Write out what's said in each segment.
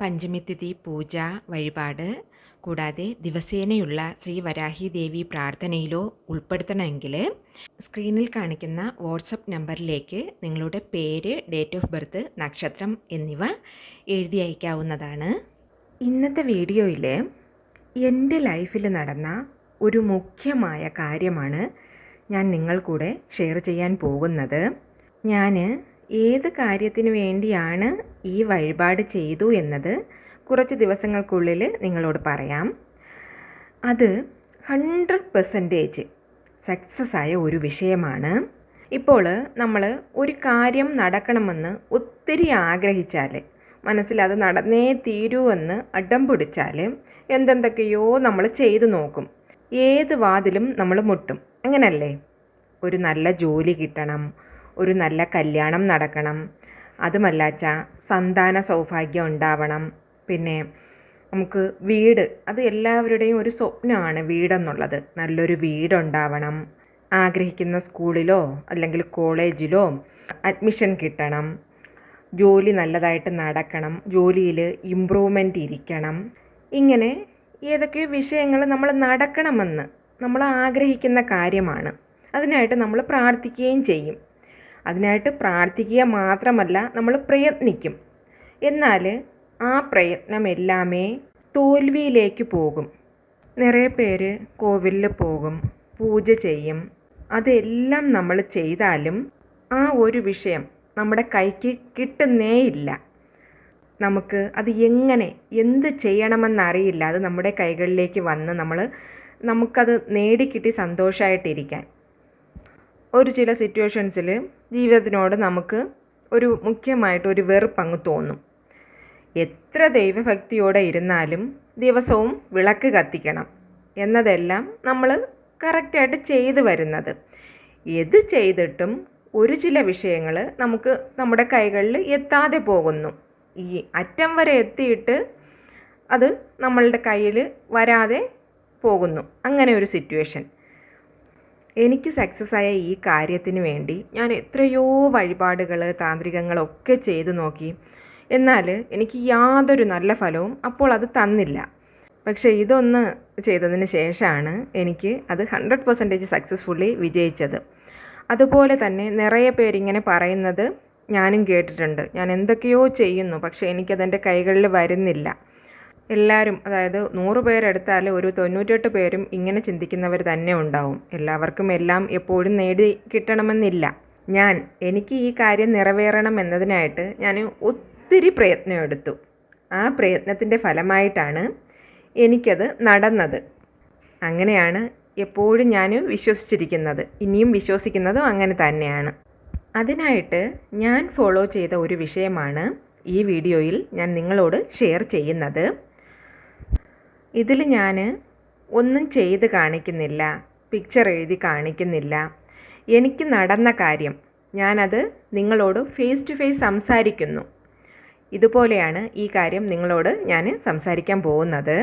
പഞ്ചമിത്തിഥി പൂജ വഴിപാട് കൂടാതെ ദിവസേനയുള്ള ശ്രീ വരാഹി ദേവി പ്രാർത്ഥനയിലോ ഉൾപ്പെടുത്തണമെങ്കിൽ സ്ക്രീനിൽ കാണിക്കുന്ന വാട്സപ്പ് നമ്പറിലേക്ക് നിങ്ങളുടെ പേര് ഡേറ്റ് ഓഫ് ബർത്ത് നക്ഷത്രം എന്നിവ എഴുതി അയക്കാവുന്നതാണ്. ഇന്നത്തെ വീഡിയോയിൽ എന്റെ ലൈഫിൽ നടന്ന ഒരു മുഖ്യമായ കാര്യമാണ് ഞാൻ നിങ്ങൾ കൂടെ ഷെയർ ചെയ്യാൻ പോകുന്നത്. ഞാൻ ഏത് കാര്യത്തിന് വേണ്ടിയാണ് ഈ വഴിപാട് ചെയ്തു എന്നത് കുറച്ച് ദിവസങ്ങൾക്കുള്ളിൽ നിങ്ങളോട് പറയാം. അത് ഹൺഡ്രഡ് പെർസെന്റേജ് സക്സസ് ആയ ഒരു വിഷയമാണ്. ഇപ്പോൾ നമ്മൾ ഒരു കാര്യം നടക്കണമെന്ന് ഒത്തിരി ആഗ്രഹിച്ചാൽ മനസ്സിൽ അത് നടന്നേ തീരൂ എന്ന് അഡം പിടിച്ചാൽ എന്തെന്തൊക്കെയോ നമ്മൾ ചെയ്തു നോക്കും. ഏത് വാതിലും നമ്മൾ മുട്ടും. അങ്ങനല്ലേ? ഒരു നല്ല ജോലി കിട്ടണം ഒരു നല്ല കല്യാണം നടക്കണം. അതുമല്ലാച്ച സന്താന സൗഭാഗ്യം ഉണ്ടാവണം. പിന്നെ നമുക്ക് വീട് അത് എല്ലാവരുടെയും ഒരു സ്വപ്നമാണ് വീടെന്നുള്ളത്. നല്ലൊരു വീടുണ്ടാവണം. ആഗ്രഹിക്കുന്ന സ്കൂളിലോ അല്ലെങ്കിൽ കോളേജിലോ അഡ്മിഷൻ കിട്ടണം. ജോലി നല്ലതായിട്ട് നടക്കണം. ജോലിയിൽ ഇമ്പ്രൂവ്മെന്റ് ഇരിക്കണം. ഇങ്ങനെ ഏതൊക്കെയോ വിഷയങ്ങൾ നമ്മൾ നടക്കണമെന്ന് നമ്മൾ ആഗ്രഹിക്കുന്ന കാര്യമാണ്. അതിനായിട്ട് നമ്മൾ പ്രാർത്ഥിക്കുകയും ചെയ്യും. അതിനായിട്ട് പ്രാർത്ഥിക്കുക മാത്രമല്ല നമ്മൾ പ്രയത്നിക്കും. എന്നാൽ ആ പ്രയത്നം എല്ലാമേ തോൽവിയിലേക്ക് പോകും. നിറയെ പേര് കോവിലിൽ പോകും. പൂജ ചെയ്യും. അതെല്ലാം നമ്മൾ ചെയ്താലും ആ ഒരു വിഷയം നമ്മുടെ കൈക്ക് കിട്ടുന്നേയില്ല. നമുക്ക് അത് എങ്ങനെ എന്ത് ചെയ്യണമെന്നറിയില്ല. അത് നമ്മുടെ കൈകളിലേക്ക് വന്ന് നമ്മൾ നമുക്കത് നേടിക്കിട്ടി സന്തോഷമായിട്ടിരിക്കാൻ. ഒരു ചില സിറ്റുവേഷൻസിൽ ജീവിതത്തിനോട് നമുക്ക് ഒരു മുഖ്യമായിട്ട് ഒരു വെറുപ്പങ്ങ് തോന്നും. എത്ര ദൈവഭക്തിയോടെ ഇരുന്നാലും ദിവസവും വിളക്ക് കത്തിക്കണം. എന്നതെല്ലാം നമ്മൾ കറക്റ്റായിട്ട് ചെയ്തു വരുന്നത്. എത് ചെയ്തിട്ടും ഒരു ചില വിഷയങ്ങൾ നമുക്ക് നമ്മുടെ കൈകളിൽ എത്താതെ പോകുന്നു. ഈ അറ്റം വരെ എത്തിയിട്ട് അത് നമ്മളുടെ കയ്യിൽ വരാതെ പോകുന്നു. അങ്ങനെ ഒരു സിറ്റുവേഷൻ എനിക്ക് സക്സസ് ആയ ഈ കാര്യത്തിന് വേണ്ടി ഞാൻ എത്രയോ വഴിപാടുകൾ താന്ത്രികങ്ങളൊക്കെ ചെയ്തു നോക്കി. എന്നാൽ എനിക്ക് യാതൊരു നല്ല ഫലവും അപ്പോൾ അത് തന്നില്ല. പക്ഷേ ഇതൊന്ന് ചെയ്തതിന് ശേഷമാണ് എനിക്ക് അത് ഹൺഡ്രഡ് പെർസെന്റേജ് സക്സസ്ഫുള്ളി വിജയിച്ചത്. അതുപോലെ തന്നെ നിറയെ പേരിങ്ങനെ പറയുന്നത് ഞാനും കേട്ടിട്ടുണ്ട്. ഞാൻ എന്തൊക്കെയോ ചെയ്യുന്നു പക്ഷേ എനിക്കതെന്റെ കൈകളിൽ വരുന്നില്ല. എല്ലാവരും അതായത് നൂറ് പേരെടുത്താൽ ഒരു തൊണ്ണൂറ്റെട്ട് പേരും ഇങ്ങനെ ചിന്തിക്കുന്നവർ തന്നെ ഉണ്ടാവും. എല്ലാവർക്കും എല്ലാം എപ്പോഴും നേടി കിട്ടണമെന്നില്ല. ഞാൻ എനിക്ക് ഈ കാര്യം നിറവേറണം എന്നതിനായിട്ട് ഞാൻ ഒത്തിരി പ്രയത്നം എടുത്തു. ആ പ്രയത്നത്തിന്റെ ഫലമായിട്ടാണ് എനിക്കത് നടന്നത്. അങ്ങനെയാണ് എപ്പോഴും ഞാൻ വിശ്വസിച്ചിരിക്കുന്നത്. ഇനിയും വിശ്വസിക്കുന്നതും അങ്ങനെ തന്നെയാണ്. അതിനായിട്ട് ഞാൻ ഫോളോ ചെയ്ത ഒരു വിഷയമാണ് ഈ വീഡിയോയിൽ ഞാൻ നിങ്ങളോട് ഷെയർ ചെയ്യുന്നത്. ഇതിൽ ഞാൻ ഒന്നും ചെയ്ത് കാണിക്കുന്നില്ല പിക്ചർ എഴുതി കാണിക്കുന്നില്ല. എനിക്ക് നടന്ന കാര്യം ഞാനത് നിങ്ങളോട് ഫേസ് ടു ഫേസ് സംസാരിക്കുന്നു. ഇതുപോലെയാണ് ഈ കാര്യം നിങ്ങളോട് ഞാൻ സംസാരിക്കാൻ പോകുന്നത്.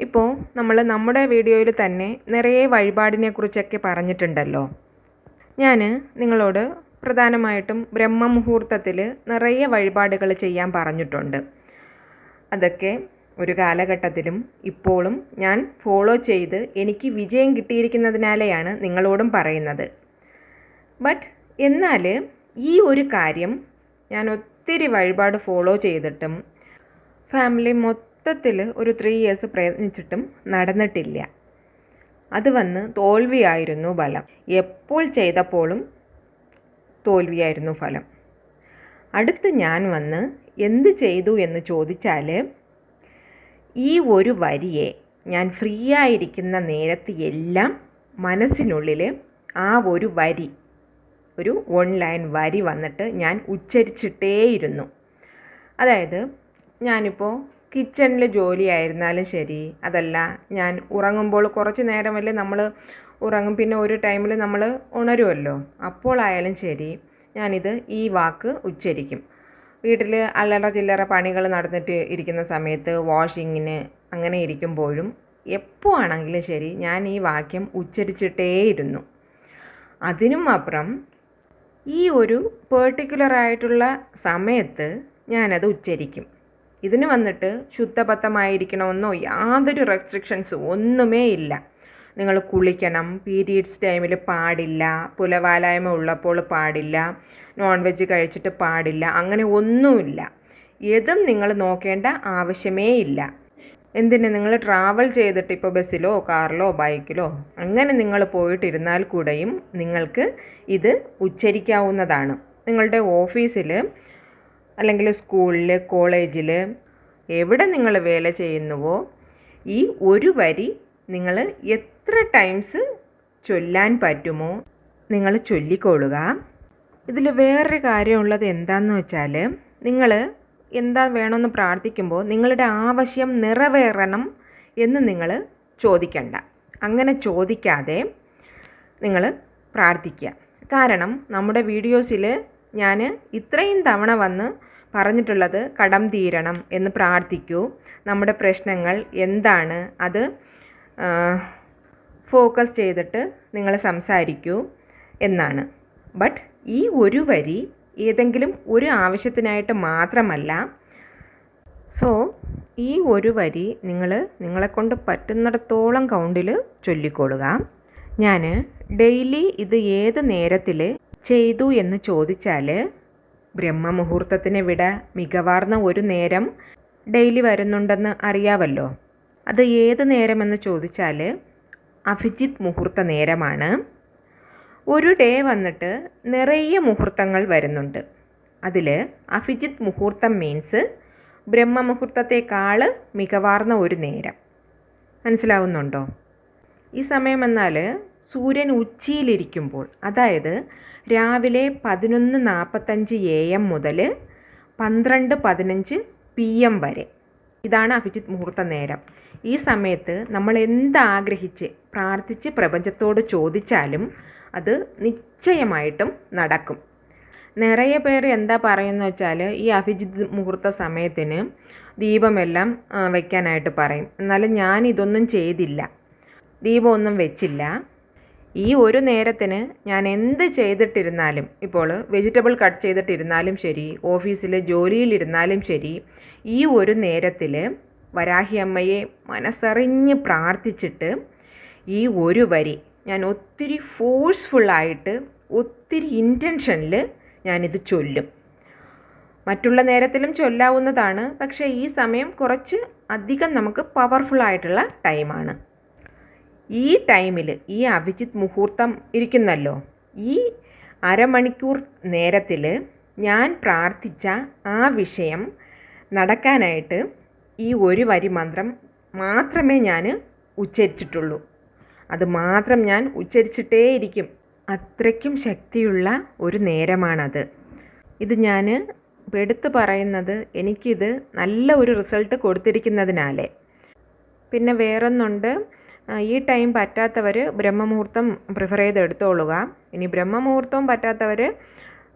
ഇപ്പോൾ നമ്മൾ നമ്മുടെ വീഡിയോയിൽ തന്നെ നിറയെ വഴിപാടിനെക്കുറിച്ചൊക്കെ പറഞ്ഞിട്ടുണ്ടല്ലോ. ഞാൻ നിങ്ങളോട് പ്രധാനമായിട്ടും ബ്രഹ്മമുഹൂർത്തത്തിൽ നിറയെ വഴിപാടുകൾ ചെയ്യാൻ പറഞ്ഞിട്ടുണ്ട്. അതൊക്കെ ഒരു കാലഘട്ടത്തിലും ഇപ്പോഴും ഞാൻ ഫോളോ ചെയ്ത് എനിക്ക് വിജയം കിട്ടിയിരിക്കുന്നതിനാലെയാണ് നിങ്ങളോടും പറയുന്നത്. ബട്ട് എന്നാൽ ഈ ഒരു കാര്യം ഞാൻ ഒത്തിരി വഴിപാട് ഫോളോ ചെയ്തിട്ടും ഫാമിലി മൊത്തത്തിൽ ഒരു ത്രീ ഇയേഴ്സ് പ്രയത്നിച്ചിട്ടും നടന്നിട്ടില്ല. അത് വന്ന് തോൽവിയായിരുന്നു ഫലം. എപ്പോൾ ചെയ്തപ്പോഴും തോൽവിയായിരുന്നു ഫലം. അടുത്ത് ഞാൻ വന്ന് എന്ത് ചെയ്തു എന്ന് ചോദിച്ചാൽ ഈ ഒരു വരിയെ ഞാൻ ഫ്രീ ആയിരിക്കുന്ന നേരത്ത് എല്ലാം മനസ്സിനുള്ളിൽ ആ ഒരു വരി ഒരു വൺ ലൈൻ വരി വന്നിട്ട് ഞാൻ ഉച്ചരിച്ചിട്ടേയിരുന്നു. അതായത് ഞാനിപ്പോൾ കിച്ചണിൽ ജോലിയായിരുന്നാലും ശരി അതല്ല ഞാൻ ഉറങ്ങുമ്പോൾ കുറച്ച് നേരമല്ലേ നമ്മൾ ഉറങ്ങും പിന്നെ ഒരു ടൈമിൽ നമ്മൾ ഉണരുമല്ലോ അപ്പോൾ ആയാലും ശരി ഞാനിത് ഈ വാക്ക് ഉച്ചരിക്കും. വീട്ടിൽ അല്ലറ ചില്ലറ പണികൾ നടന്നിട്ട് ഇരിക്കുന്ന സമയത്ത് വാഷിങ്ങിന് അങ്ങനെ ഇരിക്കുമ്പോഴും എപ്പോൾ ആണെങ്കിലും ശരി ഞാൻ ഈ വാക്യം ഉച്ചരിച്ചിട്ടേയിരുന്നു. അതിനും അപ്പുറം ഈ ഒരു പേർട്ടിക്കുലർ ആയിട്ടുള്ള സമയത്ത് ഞാനത് ഉച്ചരിക്കും. ഇതിന് വന്നിട്ട് ശുദ്ധബദ്ധമായിരിക്കണമെന്നോ യാതൊരു റെസ്ട്രിക്ഷൻസും ഒന്നുമേ ഇല്ല. നിങ്ങൾ കുളിക്കണം. പീരീഡ്സ് ടൈമിൽ പാടില്ല. പുലവാലായ്മ ഉള്ളപ്പോൾ പാടില്ല. നോൺ വെജ് കഴിച്ചിട്ട് പാടില്ല. അങ്ങനെ ഒന്നുമില്ല. ഏതും നിങ്ങൾ നോക്കേണ്ട ആവശ്യമേ ഇല്ല. എന്തിന്? നിങ്ങൾ ട്രാവൽ ചെയ്തിട്ട് ഇപ്പോൾ ബസ്സിലോ കാറിലോ ബൈക്കിലോ അങ്ങനെ നിങ്ങൾ പോയിട്ടിരുന്നാൽ കൂടെയും നിങ്ങൾക്ക് ഇത് ഉച്ചരിക്കാവുന്നതാണ്. നിങ്ങളുടെ ഓഫീസിൽ അല്ലെങ്കിൽ സ്കൂളിൽ കോളേജിൽ എവിടെ നിങ്ങൾ വേല ചെയ്യുന്നുവോ ഈ ഒരു വരി നിങ്ങൾ എത്ര ടൈംസ് ചൊല്ലാൻ പറ്റുമോ നിങ്ങൾ ചൊല്ലിക്കൊള്ളുക. ഇതിൽ വേറൊരു കാര്യമുള്ളത് എന്താണെന്ന് വെച്ചാൽ നിങ്ങൾ എന്താ വേണമെന്ന് പ്രാർത്ഥിക്കുമ്പോൾ നിങ്ങളുടെ ആവശ്യം നിറവേറണം എന്ന് നിങ്ങൾ ചോദിക്കണ്ട. അങ്ങനെ ചോദിക്കാതെ നിങ്ങൾ പ്രാർത്ഥിക്കുക. കാരണം നമ്മുടെ വീഡിയോസിൽ ഞാൻ ഇത്രയും തവണ വന്ന് പറഞ്ഞിട്ടുള്ളത് കടം തീരണം എന്ന് പ്രാർത്ഥിക്കൂ. നമ്മുടെ പ്രശ്നങ്ങൾ എന്താണ്? അത് ഫോക്കസ് ചെയ്തിട്ട് നിങ്ങൾ സംസാരിക്കൂ എന്നാണ്. ബട്ട് ഈ ഒരു വരി ഏതെങ്കിലും ഒരു ആവശ്യത്തിനായിട്ട് മാത്രമല്ല. സോ ഈ ഒരു വരി നിങ്ങൾ നിങ്ങളെക്കൊണ്ട് പറ്റുന്നിടത്തോളം കൗണ്ടിൽ ചൊല്ലിക്കൊള്ളുക ഞാൻ ഡെയിലി ഇത് ഏത് നേരത്തിൽ ചെയ്തു എന്ന് ചോദിച്ചാൽ ബ്രഹ്മമുഹൂർത്തത്തിന് വിട മികവാർന്ന ഒരു നേരം ഡെയിലി വരുന്നുണ്ടെന്ന് അറിയാവല്ലോ. അത് ഏത് നേരമെന്ന് ചോദിച്ചാൽ അഭിജിത് മുഹൂർത്ത നേരമാണ്. ഒരു ഡേ വന്നിട്ട് നിറയെ മുഹൂർത്തങ്ങൾ വരുന്നുണ്ട്. അതിൽ അഭിജിത് മുഹൂർത്തം മീൻസ് ബ്രഹ്മ മുഹൂർത്തത്തെക്കാൾ മികവാർന്ന ഒരു നേരം. മനസ്സിലാവുന്നുണ്ടോ? ഈ സമയം എന്നാൽ സൂര്യൻ ഉച്ചിയിലിരിക്കുമ്പോൾ അതായത് രാവിലെ പതിനൊന്ന് നാൽപ്പത്തഞ്ച് എ എം മുതൽ പന്ത്രണ്ട് പതിനഞ്ച് പി എം വരെ. ഇതാണ് അഭിജിത് മുഹൂർത്ത നേരം. ഈ സമയത്ത് നമ്മൾ എന്താഗ്രഹിച്ച് പ്രാർത്ഥിച്ച് പ്രപഞ്ചത്തോട് ചോദിച്ചാലും അത് നിശ്ചയമായിട്ടും നടക്കും. നിറയെ പേര് എന്താ പറയുന്നത് വെച്ചാൽ ഈ അഭിജിത് മുഹൂർത്ത സമയത്തിന് ദീപമെല്ലാം വെക്കാനായിട്ട് പറയും. എന്നാലും ഞാൻ ഇതൊന്നും ചെയ്തില്ല. ദീപമൊന്നും വെച്ചില്ല. ഈ ഒരു നേരത്തിന് ഞാൻ എന്ത് ചെയ്തിട്ടിരുന്നാലും ഇപ്പോൾ വെജിറ്റബിൾ കട്ട് ചെയ്തിട്ടിരുന്നാലും ശരി ഓഫീസിൽ ജോലിയിലിരുന്നാലും ശരി ഈ ഒരു നേരത്തിൽ വരാഹി അമ്മയെ മനസ്സറിഞ്ഞ് പ്രാർത്ഥിച്ചിട്ട് ഈ ഒരു വരി ഞാൻ ഒത്തിരി ഫോഴ്സ്ഫുള്ളായിട്ട് ഒത്തിരി ഇന്റൻഷനിൽ ഞാനിത് ചൊല്ലും. മറ്റുള്ള നേരത്തിലും ചൊല്ലാവുന്നതാണ്. പക്ഷേ ഈ സമയം കുറച്ച് അധികം നമുക്ക് പവർഫുൾ ആയിട്ടുള്ള ടൈമാണ്. ഈ ടൈമിൽ ഈ അഭിജിത്ത് മുഹൂർത്തം ഇരിക്കുന്നല്ലോ ഈ അരമണിക്കൂർ നേരത്തിൽ ഞാൻ പ്രാർത്ഥിച്ച ആ വിഷയം നടക്കാനായിട്ട് ഈ ഒരു വരി മന്ത്രം മാത്രമേ ഞാൻ ഉച്ചരിച്ചിട്ടുള്ളൂ. അത് മാത്രം ഞാൻ ഉച്ചരിച്ചിട്ടേയിരിക്കും. അത്രയ്ക്കും ശക്തിയുള്ള ഒരു നേരമാണത്. ഇത് ഞാൻ എടുത്തു പറയുന്നത് എനിക്കിത് നല്ല ഒരു റിസൾട്ട് കൊടുത്തിരിക്കുന്നതിനാലേ. പിന്നെ വേറൊന്നുണ്ട്. ഈ ടൈം പറ്റാത്തവർ ബ്രഹ്മമുഹൂർത്തം പ്രിഫർ ചെയ്ത് എടുത്തോളുക ഇനി ബ്രഹ്മമുഹൂർത്തവും പറ്റാത്തവർ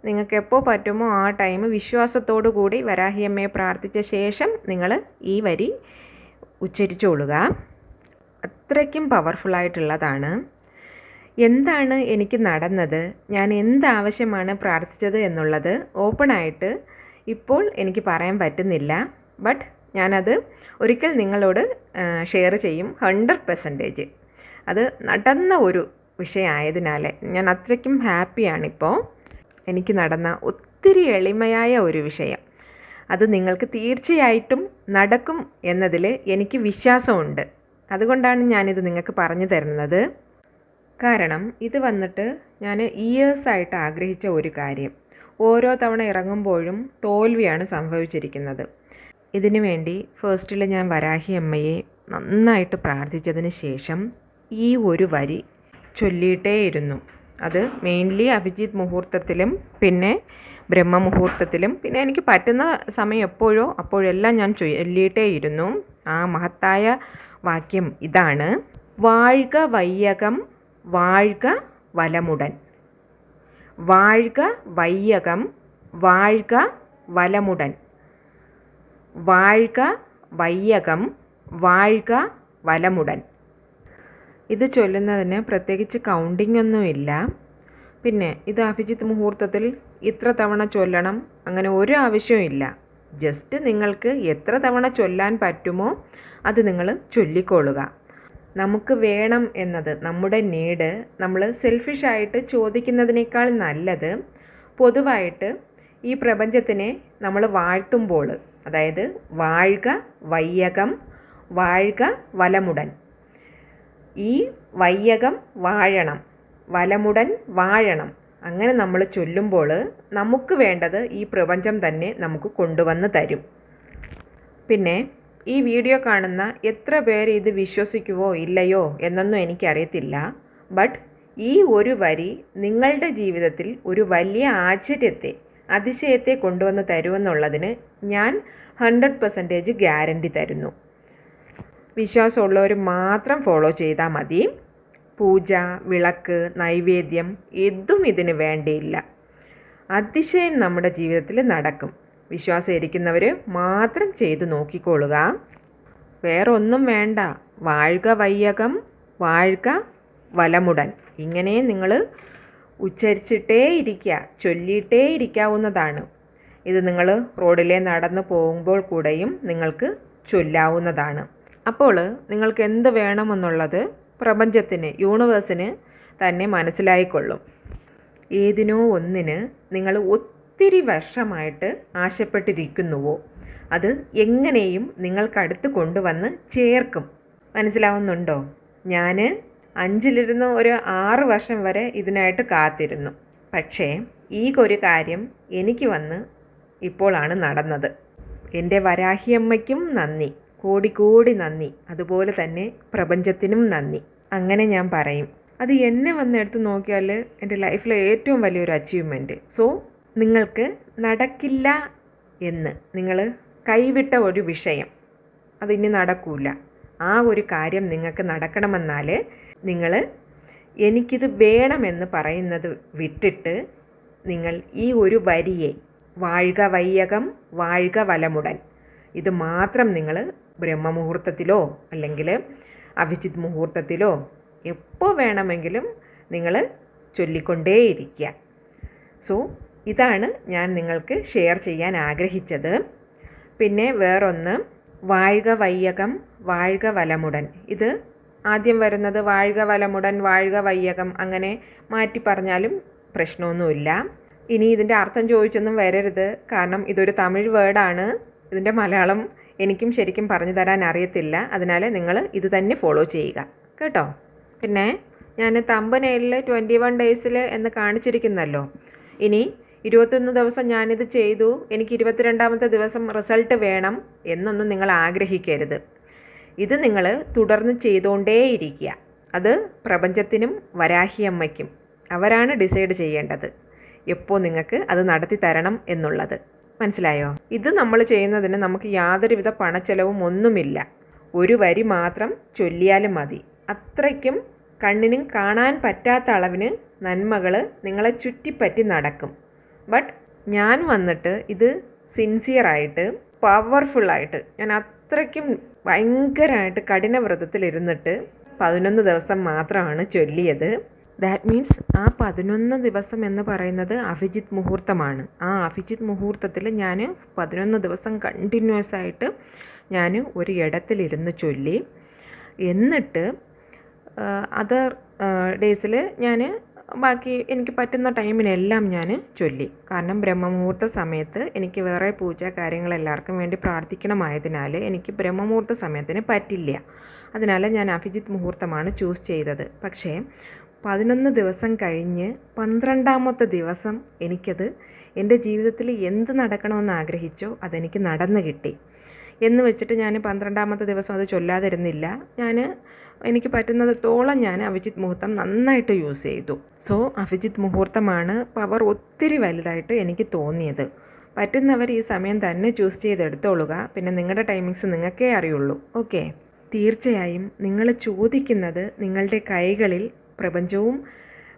നിങ്ങൾക്ക് എപ്പോൾ പറ്റുമോ ആ ടൈം വിശ്വാസത്തോടു കൂടി വരാഹിയമ്മയെ പ്രാർത്ഥിച്ച ശേഷം നിങ്ങൾ ഈ വരി ഉച്ചരിച്ചോളുക. അത്രയ്ക്കും പവർഫുള്ളായിട്ടുള്ളതാണ് എന്താണ് എനിക്ക് നടന്നത്? ഞാൻ എന്താവശ്യമാണ് പ്രാർത്ഥിച്ചത് എന്നുള്ളത് ഓപ്പണായിട്ട് ഇപ്പോൾ എനിക്ക് പറയാൻ പറ്റുന്നില്ല. ബട്ട് ഞാനത് ഒരിക്കൽ നിങ്ങളോട് ഷെയർ ചെയ്യും. ഹൺഡ്രഡ് പെർസെന്റേജ് അത് നടന്ന ഒരു വിഷയമായതിനാൽ ഞാൻ അത്രയ്ക്കും ഹാപ്പിയാണിപ്പോൾ എനിക്ക് നടന്ന ഒത്തിരി എളിമയായ ഒരു വിഷയം. അത് നിങ്ങൾക്ക് തീർച്ചയായിട്ടും നടക്കും എന്നതിൽ എനിക്ക് വിശ്വാസമുണ്ട്. അതുകൊണ്ടാണ് ഞാനിത് നിങ്ങൾക്ക് പറഞ്ഞു തരുന്നത്. കാരണം ഇത് വന്നിട്ട് ഞാൻ ഇയേഴ്സായിട്ട് ആഗ്രഹിച്ച ഒരു കാര്യം. ഓരോ തവണ ഇറങ്ങുമ്പോഴും തോൽവിയാണ് സംഭവിച്ചിരിക്കുന്നത്. ഇതിനു വേണ്ടി ഫസ്റ്റിൽ ഞാൻ വരാഹി അമ്മയെ നന്നായിട്ട് പ്രാർത്ഥിച്ചതിന് ശേഷം ഈ ഒരു വരി ചൊല്ലിയിട്ടേയിരുന്നു. അത് മെയിൻലി അഭിജിത്ത് മുഹൂർത്തത്തിലും പിന്നെ ബ്രഹ്മ മുഹൂർത്തത്തിലും. പിന്നെ എനിക്ക് പറ്റുന്ന സമയം എപ്പോഴോ അപ്പോഴെല്ലാം ഞാൻ ചൊല്ലിയിട്ടേയിരുന്നു. ആ മഹത്തായ വാക്യം ഇതാണ്. വാഴ്ക വയ്യകം വാഴ്ക വലമുടൻ. വാഴ്ക വയ്യകം വാഴ്ക വലമുടൻ. വാഴ്ക വയ്യകം വാഴ്ക വലമുടൻ. ഇത് ചൊല്ലുന്നതിന് പ്രത്യേകിച്ച് കൗണ്ടിംഗ് ഒന്നുമില്ല പിന്നെ ഇത് അഭിജിത്ത് മുഹൂർത്തത്തിൽ ഇത്ര തവണ ചൊല്ലണം അങ്ങനെ ഒരു ആവശ്യവും ഇല്ല. ജസ്റ്റ് നിങ്ങൾക്ക് എത്ര തവണ ചൊല്ലാൻ പറ്റുമോ അത് നിങ്ങൾ ചൊല്ലിക്കൊള്ളുക. നമുക്ക് വേണം എന്നത് നമ്മുടെ നീഡ് നമ്മൾ സെൽഫിഷായിട്ട് ചോദിക്കുന്നതിനേക്കാൾ നല്ലത് പൊതുവായിട്ട് ഈ പ്രപഞ്ചത്തിനെ നമ്മൾ വാഴ്ത്തുമ്പോൾ അതായത് വാഴ്ക വയ്യകം വാഴ്ക വലമുടൻ. ഈ വയ്യകം വാഴണം വലമുടൻ വാഴണം. അങ്ങനെ നമ്മൾ ചൊല്ലുമ്പോൾ നമുക്ക് വേണ്ടത് ഈ പ്രപഞ്ചം തന്നെ നമുക്ക് കൊണ്ടുവന്ന് തരും. പിന്നെ ഈ വീഡിയോ കാണുന്ന എത്ര പേർ ഇത് വിശ്വസിക്കുവോ ഇല്ലയോ എന്നൊന്നും എനിക്കറിയത്തില്ല. ബട്ട് ഈ ഒരു വരി നിങ്ങളുടെ ജീവിതത്തിൽ ഒരു വലിയ ആശ്ചര്യത്തെ അതിശയത്തെ കൊണ്ടുവന്ന് തരുമെന്നുള്ളതിന് ഞാൻ ഹൺഡ്രഡ് പെർസെന്റേജ് ഗ്യാരണ്ടി തരുന്നു. വിശ്വാസമുള്ളവർ മാത്രം ഫോളോ ചെയ്താൽ മതി. പൂജ വിളക്ക് നൈവേദ്യം ഇതും ഇതിന് വേണ്ടിയില്ല. അതിശയം നമ്മുടെ ജീവിതത്തിൽ നടക്കും. വിശ്വാസം ഇരിക്കുന്നവർ മാത്രം ചെയ്തു നോക്കിക്കൊള്ളുക. വേറെ ഒന്നും വേണ്ട. വാഴുക വയ്യകം വാഴുക വലമുടൻ. ഇങ്ങനെ നിങ്ങൾ ഉച്ചരിച്ചിട്ടേ ഇരിക്കുക ചൊല്ലിയിട്ടേ ഇരിക്കാവുന്നതാണ്. ഇത് നിങ്ങൾ റോഡിലെ നടന്നു പോകുമ്പോൾ കൂടെയും നിങ്ങൾക്ക് ചൊല്ലാവുന്നതാണ്. അപ്പോൾ നിങ്ങൾക്ക് എന്ത് വേണമെന്നുള്ളത് പ്രപഞ്ചത്തിന് യൂണിവേഴ്സിന് തന്നെ മനസ്സിലായിക്കൊള്ളും. ഏതിനോ ഒന്നിന് നിങ്ങൾ ഒത്തിരി വർഷമായിട്ട് ആശപ്പെട്ടിരിക്കുന്നുവോ? അത് എങ്ങനെയും നിങ്ങൾക്കടുത്ത് കൊണ്ടുവന്ന് ചേർക്കും. മനസ്സിലാവുന്നുണ്ടോ? ഞാൻ അഞ്ചിലിരുന്ന് ഒരു ആറ് വർഷം വരെ ഇതിനായിട്ട് കാത്തിരുന്നു. പക്ഷേ ഈ ഒരു കാര്യം എനിക്ക് വന്ന് ഇപ്പോഴാണ് നടന്നത്. എന്റെ വരാഹിയമ്മയ്ക്കും നന്ദി. കോടി കോടി നന്ദി. അതുപോലെ തന്നെ പ്രപഞ്ചത്തിനും നന്ദി. അങ്ങനെ ഞാൻ പറയും. അത് എന്നെ വന്ന് എടുത്ത് നോക്കിയാൽ എന്റെ ലൈഫിലെ ഏറ്റവും വലിയൊരു അച്ചീവ്മെന്റ് സോ നിങ്ങൾക്ക് നടക്കില്ല എന്ന് നിങ്ങൾ കൈവിട്ട ഒരു വിഷയം. അതിനി നടക്കൂല. ആ ഒരു കാര്യം നിങ്ങൾക്ക് നടക്കണമെന്നാൽ നിങ്ങൾ എനിക്കിത് വേണമെന്ന് പറയുന്നത് വിട്ടിട്ട് നിങ്ങൾ ഈ ഒരു വരിയെ വാഴ്ക വയ്യകം വാഴ്ക വലമുടൻ. ഇത് മാത്രം നിങ്ങൾ ബ്രഹ്മമുഹൂർത്തത്തിലോ അല്ലെങ്കിൽ അഭിജിത് മുഹൂർത്തത്തിലോ എപ്പോൾ വേണമെങ്കിലും നിങ്ങൾ ചൊല്ലിക്കൊണ്ടേയിരിക്കുക. സോ ഇതാണ് ഞാൻ നിങ്ങൾക്ക് ഷെയർ ചെയ്യാൻ ആഗ്രഹിച്ചത്. പിന്നെ വേറൊന്ന് വാഴ്ക വയ്യകം വാഴ്ക വലമുടൻ. ഇത് ആദ്യം വരുന്നത് വാഴ്ക വലമുടൻ വാഴ്ക വയ്യകം അങ്ങനെ മാറ്റി പറഞ്ഞാലും പ്രശ്നമൊന്നുമില്ല. ഇനി ഇതിന്റെ അർത്ഥം ചോദിച്ചൊന്നും വരരുത്. കാരണം ഇതൊരു തമിഴ് വേർഡാണ് ഇതിന്റെ മലയാളം എനിക്കും ശരിക്കും പറഞ്ഞു തരാൻ അറിയത്തില്ല. അതിനാൽ നിങ്ങൾ ഇത് തന്നെ ഫോളോ ചെയ്യുക. കേട്ടോ? പിന്നെ ഞാൻ തമ്പനയിൽ ട്വന്റി വൺ ഡേയ്സിൽ എന്ന് കാണിച്ചിരിക്കുന്നല്ലോ. ഇനി ഇരുപത്തൊന്ന് ദിവസം ഞാനിത് ചെയ്തു. എനിക്ക് ഇരുപത്തിരണ്ടാമത്തെ ദിവസം റിസൾട്ട് വേണം എന്നൊന്നും നിങ്ങൾ ആഗ്രഹിക്കരുത്. ഇത് നിങ്ങൾ തുടർന്ന് ചെയ്തുകൊണ്ടേയിരിക്കുക അത് പ്രപഞ്ചത്തിനും വരാഹിയമ്മയ്ക്കും. അവരാണ് ഡിസൈഡ് ചെയ്യേണ്ടത്. എപ്പോൾ നിങ്ങൾക്ക് അത് നടത്തി തരണം എന്നുള്ളത്. മനസ്സിലായോ? ഇത് നമ്മൾ ചെയ്യുന്നതിന് നമുക്ക് യാതൊരുവിധ പണച്ചെലവും ഒന്നുമില്ല. ഒരു വരി മാത്രം ചൊല്ലിയാലും മതി. അത്രയ്ക്കും കണ്ണിനും കാണാൻ പറ്റാത്ത അളവിന് നന്മകൾ നിങ്ങളെ ചുറ്റിപ്പറ്റി നടക്കും. ബട്ട് ഞാൻ വന്നിട്ട് ഇത് സിൻസിയറായിട്ട് പവർഫുള്ളായിട്ട് ഞാൻ അത്രയ്ക്കും ഭയങ്കരമായിട്ട് കഠിന വ്രതത്തിലിരുന്നിട്ട് പതിനൊന്ന് ദിവസം മാത്രമാണ് ചൊല്ലിയത്. ദാറ്റ് മീൻസ് ആ പതിനൊന്ന് ദിവസം എന്ന് പറയുന്നത് അഭിജിത്ത് മുഹൂർത്തമാണ്. ആ അഭിജിത്ത് മുഹൂർത്തത്തിൽ ഞാൻ പതിനൊന്ന് ദിവസം കണ്ടിന്യൂസ് ആയിട്ട് ഞാൻ ഒരു ഇടത്തിലിരുന്ന് ചൊല്ലി. എന്നിട്ട് അതർ ഡേയ്സിൽ ഞാൻ ബാക്കി എനിക്ക് പറ്റുന്ന ടൈമിനെല്ലാം ഞാൻ ചൊല്ലി. കാരണം ബ്രഹ്മമുഹൂർത്ത സമയത്ത് എനിക്ക് വേറെ പൂജ കാര്യങ്ങൾ എല്ലാവർക്കും വേണ്ടി പ്രാർത്ഥിക്കണമായതിനാൽ എനിക്ക് ബ്രഹ്മമുഹൂർത്ത സമയത്തിന് പറ്റില്ല. അതിനാൽ ഞാൻ അഭിജിത്ത് മുഹൂർത്തമാണ് ചൂസ് ചെയ്തത്. പക്ഷേ പതിനൊന്ന് ദിവസം കഴിഞ്ഞ് പന്ത്രണ്ടാമത്തെ ദിവസം എനിക്കത് എന്റെ ജീവിതത്തിൽ എന്ത് നടക്കണമെന്ന് ആഗ്രഹിച്ചോ അതെനിക്ക് നടന്നു കിട്ടി. എന്ന് വെച്ചിട്ട് ഞാൻ പന്ത്രണ്ടാമത്തെ ദിവസം അത് ചൊല്ലാതിരുന്നില്ല. ഞാൻ എനിക്ക് പറ്റുന്നതോളം ഞാൻ അഭിജിത്ത് മുഹൂർത്തം നന്നായിട്ട് യൂസ് ചെയ്തു. സോ അഭിജിത്ത് മുഹൂർത്തമാണ് പവർ ഒത്തിരി വലുതായിട്ട് എനിക്ക് തോന്നിയത്. പറ്റുന്നവർ ഈ സമയം തന്നെ ചൂസ് ചെയ്തെടുത്തോളുക. പിന്നെ നിങ്ങളുടെ ടൈമിങ്സ് നിങ്ങൾക്കേ അറിയുള്ളൂ. ഓക്കെ? തീർച്ചയായും നിങ്ങൾ ചോദിക്കുന്നത് നിങ്ങളുടെ കൈകളിൽ പ്രപഞ്ചവും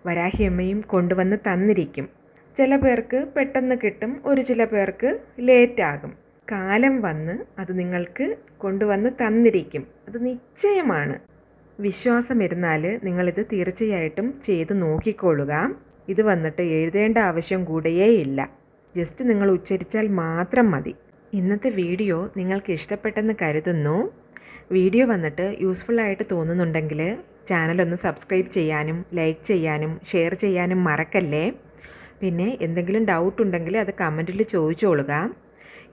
വരാഹിയമ്മയും കൊണ്ടുവന്ന് തന്നിരിക്കും. ചില പേർക്ക് പെട്ടെന്ന് കിട്ടും ഒരു ചില പേർക്ക് ലേറ്റാകും. കാലം വന്ന് അത് നിങ്ങൾക്ക് കൊണ്ടുവന്ന് തന്നിരിക്കും. അത് നിശ്ചയമാണ്. വിശ്വാസം ഇരുന്നാൽ നിങ്ങളിത് തീർച്ചയായിട്ടും ചെയ്ത് നോക്കിക്കൊള്ളുക. ഇത് വന്നിട്ട് എഴുതേണ്ട ആവശ്യം കൂടെയേ ഇല്ല. ജസ്റ്റ് നിങ്ങൾ ഉച്ചരിച്ചാൽ മാത്രം മതി. ഇന്നത്തെ വീഡിയോ നിങ്ങൾക്ക് ഇഷ്ടപ്പെട്ടെന്ന് കരുതുന്നു. വീഡിയോ വന്നിട്ട് യൂസ്ഫുൾ ആയിട്ട് തോന്നുന്നുണ്ടെങ്കിൽ ചാനലൊന്ന് സബ്സ്ക്രൈബ് ചെയ്യാനും ലൈക്ക് ചെയ്യാനും ഷെയർ ചെയ്യാനും മറക്കല്ലേ? പിന്നെ എന്തെങ്കിലും ഡൗട്ട് ഉണ്ടെങ്കിൽ അത് കമന്റിൽ ചോദിച്ചോളുക.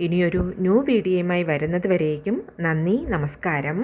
ഇനിയൊരു ന്യൂ വീഡിയോയുമായി വരുന്നത് വരേക്കും നന്ദി നമസ്കാരം.